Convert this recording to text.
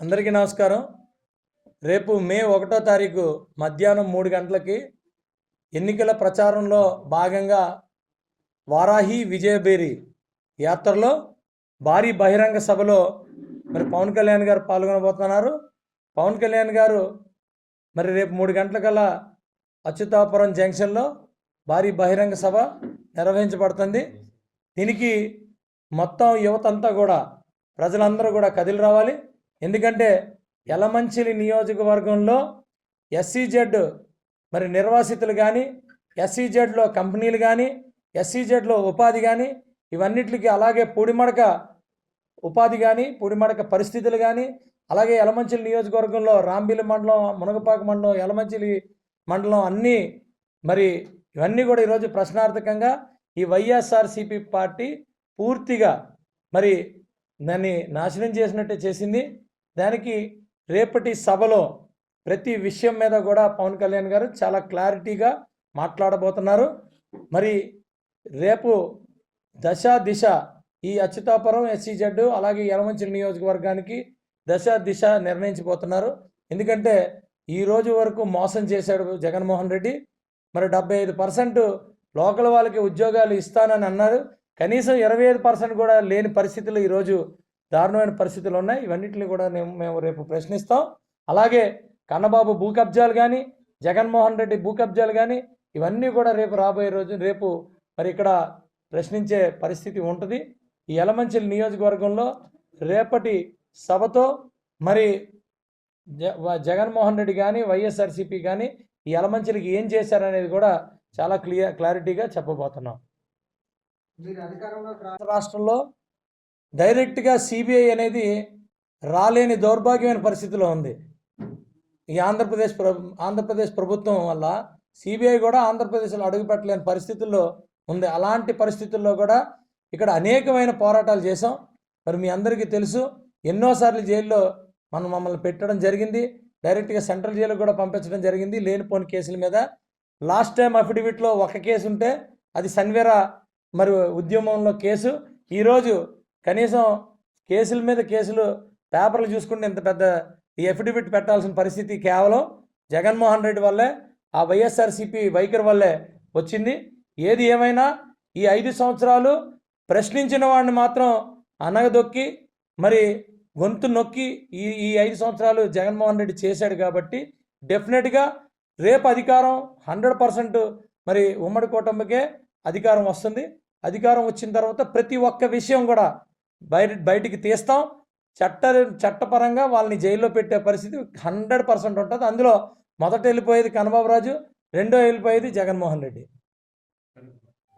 అందరికీ నమస్కారం. రేపు మే ఒకటో తారీఖు మధ్యాహ్నం మూడు గంటలకి ఎన్నికల ప్రచారంలో భాగంగా వారాహి విజయబేరి యాత్రలో భారీ బహిరంగ సభలో మరి పవన్ కళ్యాణ్ గారు పాల్గొనబోతున్నారు. పవన్ కళ్యాణ్ గారు మరి రేపు మూడు గంటలకల్లా అచ్యుతాపురం జంక్షన్లో భారీ బహిరంగ సభ నిర్వహించబడుతుంది. దీనికి మొత్తం యువత అంతా కూడా ప్రజలందరూ కూడా కదిలి రావాలి. ఎందుకంటే యలమంచిలి నియోజకవర్గంలో ఎస్సీజెడ్ మరి నిర్వాసితులు కానీ ఎస్సీజెడ్లో కంపెనీలు కానీ ఎస్సీజెడ్లో ఉపాధి కానీ ఇవన్నిటికి అలాగే పూడిమడక ఉపాధి కానీ పూడిమడక పరిస్థితులు కానీ అలాగే యలమంచిలి నియోజకవర్గంలో రాంబిలి మండలం మునగపాక మండలం యలమంచిలి మండలం అన్నీ మరి ఇవన్నీ కూడా ఈరోజు ప్రశ్నార్థకంగా ఈ వైఎస్ఆర్సిపి పార్టీ పూర్తిగా మరి దాన్ని నాశనం చేసినట్టే చేసింది. దానికి రేపటి సభలో ప్రతి విషయం మీద కూడా పవన్ కళ్యాణ్ గారు చాలా క్లారిటీగా మాట్లాడబోతున్నారు. మరి రేపు దశ దిశ ఈ అచ్యుతాపురం ఎస్సీజెడ్ అలాగే యలమంచిలి నియోజకవర్గానికి దశ దిశ నిర్ణయించబోతున్నారు. ఎందుకంటే ఈ రోజు వరకు మోసం చేశాడు జగన్మోహన్ రెడ్డి. మరి డెబ్బై ఐదు పర్సెంట్ లోకల్ వాళ్ళకి ఉద్యోగాలు ఇస్తానని అన్నారు. కనీసం ఇరవై ఐదు పర్సెంట్ కూడా లేని పరిస్థితులు ఈరోజు దారుణమైన పరిస్థితులు ఉన్నాయి. ఇవన్నిటిని కూడా మేము మేము రేపు ప్రశ్నిస్తాం. అలాగే కన్నబాబు భూ కబ్జాలు కానీ జగన్మోహన్ రెడ్డి భూ కబ్జాలు కానీ ఇవన్నీ కూడా రేపు రాబోయే రోజు రేపు మరి ఇక్కడ ప్రశ్నించే పరిస్థితి ఉంటుంది. ఈ యలమంచిలి నియోజకవర్గంలో రేపటి సభతో మరి జగన్మోహన్ రెడ్డి కానీ వైఎస్ఆర్సీపీ కానీ ఈ యలమంచిలికి ఏం చేశారనేది కూడా చాలా క్లియర్ క్లారిటీగా చెప్పబోతున్నాం. రాష్ట్రంలో డైరెక్ట్గా సిబిఐ అనేది రాలేని దౌర్భాగ్యమైన పరిస్థితిలో ఉంది. ఈ ఆంధ్రప్రదేశ్ ప్రభు ఆంధ్రప్రదేశ్ ప్రభుత్వం వల్ల సిబిఐ కూడా ఆంధ్రప్రదేశ్లో అడుగుపెట్టలేని పరిస్థితుల్లో ఉంది. అలాంటి పరిస్థితుల్లో కూడా ఇక్కడ అనేకమైన పోరాటాలు చేసాం మరి మీ అందరికీ తెలుసు ఎన్నోసార్లు జైల్లో మనం మమ్మల్ని పెట్టడం జరిగింది. డైరెక్ట్గా సెంట్రల్ జైలుకు కూడా పంపించడం జరిగింది. లేనిపోని కేసుల మీద లాస్ట్ టైం అఫిడవిట్లో ఒక కేసు ఉంటే అది సన్వేరా మరి ఉద్యమంలో కేసు. ఈరోజు కనీసం కేసుల మీద కేసులు పేపర్లు చూసుకుంటే ఇంత పెద్ద ఈ అఫిడవిట్ పెట్టాల్సిన పరిస్థితి కేవలం జగన్మోహన్ రెడ్డి వల్లే ఆ వైఎస్ఆర్సీపీ వైఖరి వల్లే వచ్చింది. ఏది ఏమైనా ఈ ఐదు సంవత్సరాలు ప్రశ్నించిన వాడిని మాత్రం అనగదొక్కి మరి గొంతు నొక్కి ఈ ఈ ఐదు సంవత్సరాలు జగన్మోహన్ రెడ్డి చేశాడు కాబట్టి డెఫినెట్గా రేపు అధికారం హండ్రెడ్ పర్సెంట్ మరి ఉమ్మడి కూటమికే అధికారం వస్తుంది. అధికారం వచ్చిన తర్వాత ప్రతి ఒక్క విషయం కూడా బయట బయటికి తీస్తాం. చట్ట చట్టపరంగా వాళ్ళని జైల్లో పెట్టే పరిస్థితి హండ్రెడ్ పర్సెంట్ ఉంటుంది. అందులో మొదట వెళ్ళిపోయేది కన్నబాబు రాజు రెండో వెళ్ళిపోయేది జగన్మోహన్ రెడ్డి.